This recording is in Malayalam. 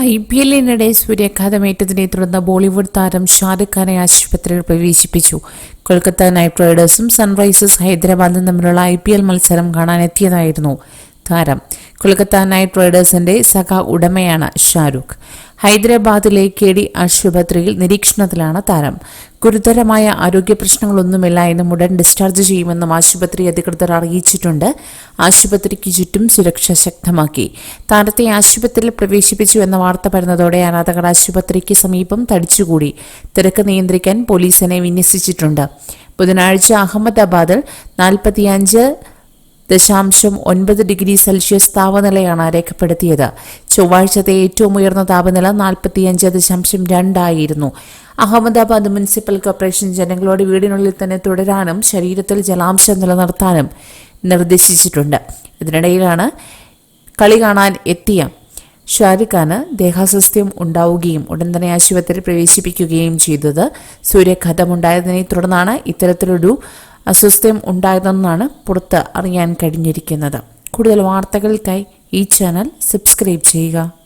ഐ പി എല്ലിനിടെ സൂര്യാഘാതമേറ്റതിനെ തുടർന്ന് ബോളിവുഡ് താരം ഷാരൂഖ് ഖാനെ ആശുപത്രിയിൽ പ്രവേശിപ്പിച്ചു. കൊൽക്കത്ത നൈറ്റ് റൈഡേഴ്സും സൺറൈസേഴ്സ് ഹൈദരാബാദും തമ്മിലുള്ള ഐ പി എൽ മത്സരം കാണാനെത്തിയതായിരുന്നു. താരം കൊൽക്കത്ത നൈറ്റ് റൈഡേഴ്സിന്റെ സഖ ഉടമയാണ് ഷാരൂഖ്. ഹൈദരാബാദിലെ കെ ഡി ആശുപത്രിയിൽ നിരീക്ഷണത്തിലാണ് താരം. ഗുരുതരമായ ആരോഗ്യ പ്രശ്നങ്ങളൊന്നുമില്ല എന്നും ഉടൻ ഡിസ്ചാർജ് ചെയ്യുമെന്നും ആശുപത്രി അധികൃതർ അറിയിച്ചിട്ടുണ്ട്. ആശുപത്രിക്ക് ചുറ്റും സുരക്ഷ ശക്തമാക്കി. താരത്തെ ആശുപത്രിയിൽ പ്രവേശിപ്പിച്ചു എന്ന വാർത്ത പരന്നതോടെ ആരാധകർ ആശുപത്രിക്ക് സമീപം തടിച്ചുകൂടി. തിരക്ക് നിയന്ത്രിക്കാൻ പോലീസിനെ വിന്യസിച്ചിട്ടുണ്ട്. ബുധനാഴ്ച അഹമ്മദാബാദിൽ നാൽപ്പത്തിയഞ്ച് ദശാംശം ഒൻപത് ഡിഗ്രി സെൽഷ്യസ് താപനിലയാണ് രേഖപ്പെടുത്തിയത്. ചൊവ്വാഴ്ചത്തെ ഏറ്റവും ഉയർന്ന താപനില നാൽപ്പത്തിയഞ്ച് ദശാംശം രണ്ടായിരുന്നു. അഹമ്മദാബാദ് മുനിസിപ്പൽ കോർപ്പറേഷൻ ജനങ്ങളോട് വീടിനുള്ളിൽ തന്നെ തുടരാനും ശരീരത്തിൽ ജലാംശം നിലനിർത്താനും നിർദ്ദേശിച്ചിട്ടുണ്ട്. ഇതിനിടയിലാണ് കളി കാണാൻ എത്തിയ ഷാരൂഖ് ഖാന് ദേഹാസ്വസ്ഥ്യം ഉണ്ടാവുകയും ഉടൻ തന്നെ ആശുപത്രിയിൽ പ്രവേശിപ്പിക്കുകയും ചെയ്തത്. സൂര്യഘാതമുണ്ടായതിനെ തുടർന്നാണ് ഇത്തരത്തിലൊരു അസ്വസ്ഥ്യം ഉണ്ടായതെന്നാണ് പുറത്ത് അറിയാൻ കഴിഞ്ഞിരിക്കുന്നത്. കൂടുതൽ വാർത്തകൾക്കായി ഈ ചാനൽ സബ്സ്ക്രൈബ് ചെയ്യുക.